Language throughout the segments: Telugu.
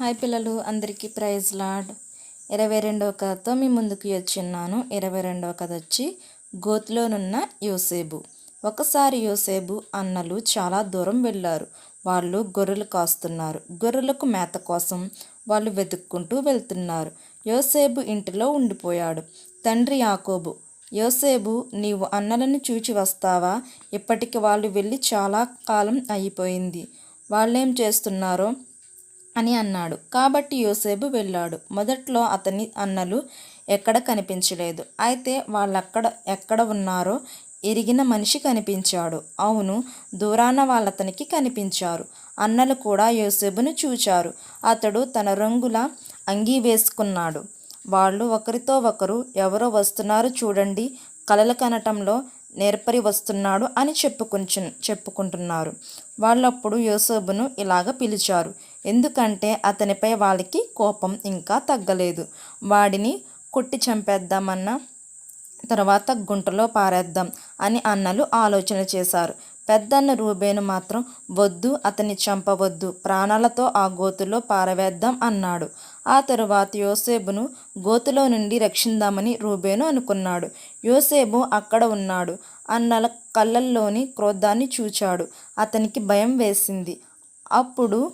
హాయ్ పిల్లలు అందరికీ ప్రైజ్ లాడ్. ఇరవై రెండవ కథతో మీ ముందుకు వచ్చిన్నాను. ఇరవై రెండవ కథ వచ్చి గోతులోనున్న యోసేబు. ఒకసారి యోసేబు అన్నలు చాలా దూరం వెళ్ళారు. వాళ్ళు గొర్రెలు కాస్తున్నారు. గొర్రెలకు మేత కోసం వాళ్ళు వెతుక్కుంటూ వెళ్తున్నారు. యోసేబు ఇంటిలో ఉండిపోయాడు. తండ్రి యాకోబు యోసేబు నీవు అన్నలను చూచి వస్తావా? ఇప్పటికి వాళ్ళు వెళ్ళి చాలా కాలం అయిపోయింది. వాళ్ళేం చేస్తున్నారో అని అన్నాడు. కాబట్టి యోసేపు వెళ్ళాడు. మొదట్లో అతని అన్నలు ఎక్కడ కనిపించలేదు. అయితే వాళ్ళక్కడ ఎక్కడ ఉన్నారో ఎరిగిన మనిషి కనిపించాడు. అవును దూరాన వాళ్ళతనికి కనిపించారు. అన్నలు కూడా యోసేపును చూచారు. అతడు తన రంగుల అంగీ వేసుకున్నాడు. వాళ్ళు ఒకరితో ఒకరు ఎవరో వస్తున్నారు చూడండి కలలు కనటంలో నేర్పరి వస్తున్నాడు అని చెప్పుకుంచు చెప్పుకుంటున్నారు. వాళ్ళప్పుడు యోసేపును ఇలాగ పిలిచారు. ఎందుకంటే అతనిపై వాళ్ళకి కోపం ఇంకా తగ్గలేదు. వాడిని కొట్టి చంపేద్దామన్న తర్వాత గుంటలో పారేద్దాం అని అన్నలు ఆలోచన చేశారు. పెద్దన్న రూబేను మాత్రం వద్దు అతన్ని చంపవద్దు ప్రాణాలతో ఆ గోతులో పారవేద్దాం అన్నాడు. ఆ తరువాత యోసేబును గోతులో నుండి రక్షిందామని రూబేను అనుకున్నాడు. యోసేబు అక్కడ ఉన్నాడు. అన్నల కళ్ళల్లోని క్రోధాన్ని చూచాడు. అతనికి భయం వేసింది. అప్పుడు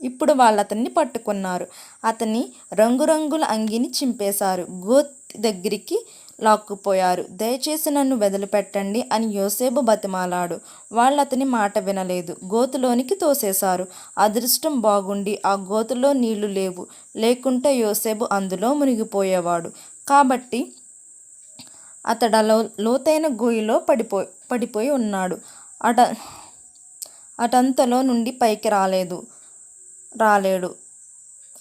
ఇప్పుడు వాళ్ళు అతన్ని పట్టుకున్నారు. అతని రంగురంగుల అంగిని చింపేశారు. గోత్ దగ్గరికి లాక్కుపోయారు. దయచేసి నన్ను వదిలిపెట్టండి అని యోసేపు బతిమాలాడు. వాళ్ళు అతని మాట వినలేదు. గోతులోనికి తోసేశారు. అదృష్టం బాగుండి ఆ గోతులో నీళ్ళు లేవు. లేకుంటే యోసేపు అందులో మునిగిపోయేవాడు. కాబట్టి అతడలో లోతైన గోయిలో పడిపో పడిపోయి ఉన్నాడు. అట అటంతలో నుండి పైకి రాలేదు. రాలేడు.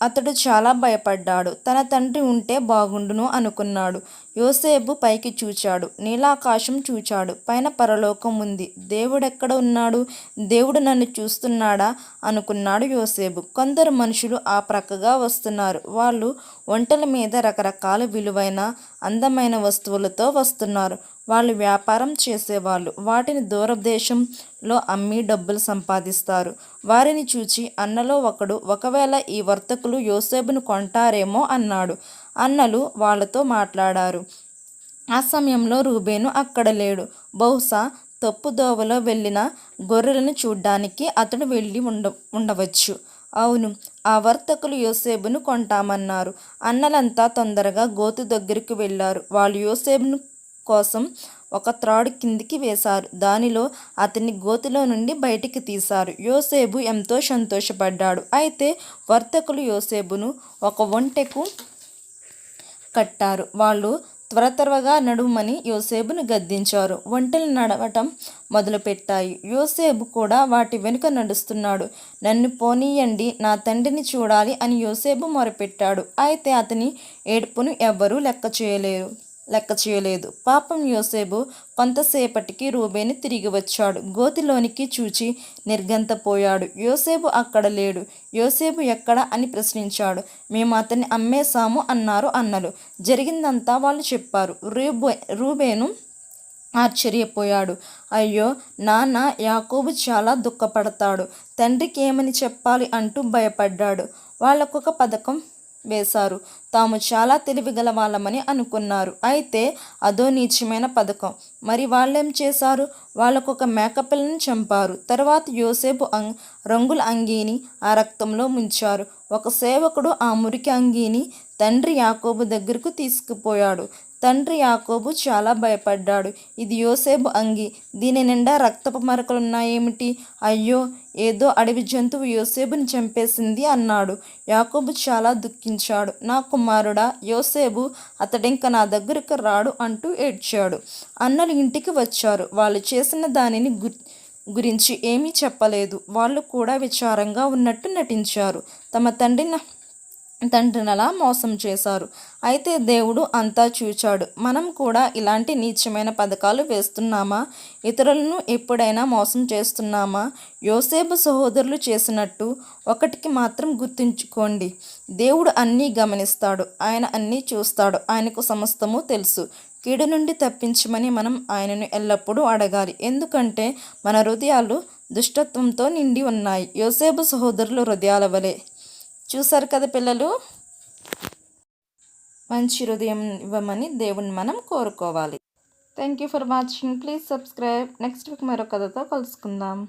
అతడు చాలా భయపడ్డాడు. తన తండ్రి ఉంటే బాగుండును అనుకున్నాడు. యోసేపు పైకి చూచాడు. నీలాకాశం చూచాడు. పైన పరలోకం ఉంది. దేవుడెక్కడ ఉన్నాడు? దేవుడు నన్ను చూస్తున్నాడా? అనుకున్నాడు యోసేపు. కొందరు మనుషులు ఆ ప్రక్కగా వస్తున్నారు. వాళ్ళు వంటల మీద రకరకాల విలువైన అందమైన వస్తువులతో వస్తున్నారు. వాళ్ళు వ్యాపారం చేసేవాళ్ళు. వాటిని దూరదేశంలో అమ్మి డబ్బులు సంపాదిస్తారు. వారిని చూచి అన్నలో ఒకడు ఒకవేళ ఈ వర్తకులు యోసేపును కొంటారేమో అన్నాడు. అన్నలు వాళ్ళతో మాట్లాడారు. ఆ సమయంలో రూబేను అక్కడ లేడు. బహుశా తప్పుదోవలో వెళ్ళిన గొర్రెలను చూడ్డానికి అతడు వెళ్ళి ఉండ ఉండవచ్చు. అవును ఆ వర్తకులు యోసేపును కొంటామన్నారు. అన్నలంతా తొందరగా గోతు దగ్గరికి వెళ్ళారు. వాళ్ళు యోసేపును కోసం ఒక త్రాడు కిందికి వేశారు. దానిలో అతన్ని గోతిలో నుండి బయటికి తీశారు. యోసేపు ఎంతో సంతోషపడ్డాడు. అయితే వర్తకులు యోసేపును ఒక ఒంటెకు కట్టారు. వాళ్ళు త్వర త్వరగా నడుమని యోసేపును గద్దించారు. ఒంటెలు నడవటం మొదలుపెట్టాయి. యోసేపు కూడా వాటి వెనుక నడుస్తున్నాడు. నన్ను పోనీయండి నా తండ్రిని చూడాలి అని యోసేపు మొరపెట్టాడు. అయితే అతని ఏడుపును ఎవ్వరూ లెక్క చేయలేరు లెక్క చేయలేదు. పాపం యోసేపు కొంతసేపటికి రూబేని తిరిగి వచ్చాడు. గోతిలోనికి చూచి నిర్గంతపోయాడు యోసేపు అక్కడ లేడు. యోసేపు ఎక్కడ అని ప్రశ్నించాడు. మేము అతన్ని అమ్మేశాము అన్నారు అన్నలు. జరిగిందంతా వాళ్ళు చెప్పారు. రూబే రూబేను ఆశ్చర్యపోయాడు. అయ్యో నాన్న యాకోబు చాలా దుఃఖపడతాడు. తండ్రికి ఏమని చెప్పాలి అంటూ భయపడ్డాడు. వాళ్ళకొక పథకం వేశారు. తాము చాలా తెలివిగల వాళ్ళమని అనుకున్నారు. అయితే అదో నీచమైన పథకం. మరి వాళ్ళేం చేశారు? వాళ్ళకొక మేకపిల్లని చంపారు. తర్వాత యోసేపు అంగ్ రంగుల అంగీని ఆ రక్తంలో ముంచారు. ఒక సేవకుడు ఆ మురికి అంగీని తండ్రి యాకోబు దగ్గరకు తీసుకుపోయాడు. తండ్రి యాకోబు చాలా భయపడ్డాడు. ఇది యోసేపు అంగి. దీని నిండా రక్తపు మరకలున్నాయేమిటి అయ్యో ఏదో అడవి జంతువు యోసేబుని చంపేసింది అన్నాడు. యాకోబు చాలా దుఃఖించాడు. నా కుమారుడా యోసేబు అతడింక నా దగ్గరకు రాడు అంటూ ఏడ్చాడు. అన్నలు ఇంటికి వచ్చారు. వాళ్ళు చేసిన దానిని గు గురించి ఏమీ చెప్పలేదు. వాళ్ళు కూడా విచారంగా ఉన్నట్టు నటించారు. తమ తండ్రిని తండ్రిని అలా మోసం చేశారు. అయితే దేవుడు అంతా చూచాడు. మనం కూడా ఇలాంటి నీచమైన పథకాలు వేస్తున్నామా? ఇతరులను ఎప్పుడైనా మోసం చేస్తున్నామా? యోసేపు సహోదరులు చేసినట్టు ఒకటికి మాత్రం గుర్తుంచుకోండి. దేవుడు అన్నీ గమనిస్తాడు. ఆయన అన్నీ చూస్తాడు. ఆయనకు సమస్తము తెలుసు. కీడు నుండి తప్పించమని మనం ఆయనను ఎల్లప్పుడూ అడగాలి. ఎందుకంటే మన హృదయాలు దుష్టత్వంతో నిండి ఉన్నాయి. యోసేపు సహోదరుల హృదయాల వలె చూసారు కదా పిల్లలు? మంచి హృదయం ఇవ్వమని దేవుణ్ణి మనం కోరుకోవాలి. Thank you for watching please subscribe next week మరో కథతో కలుసుకుందాం.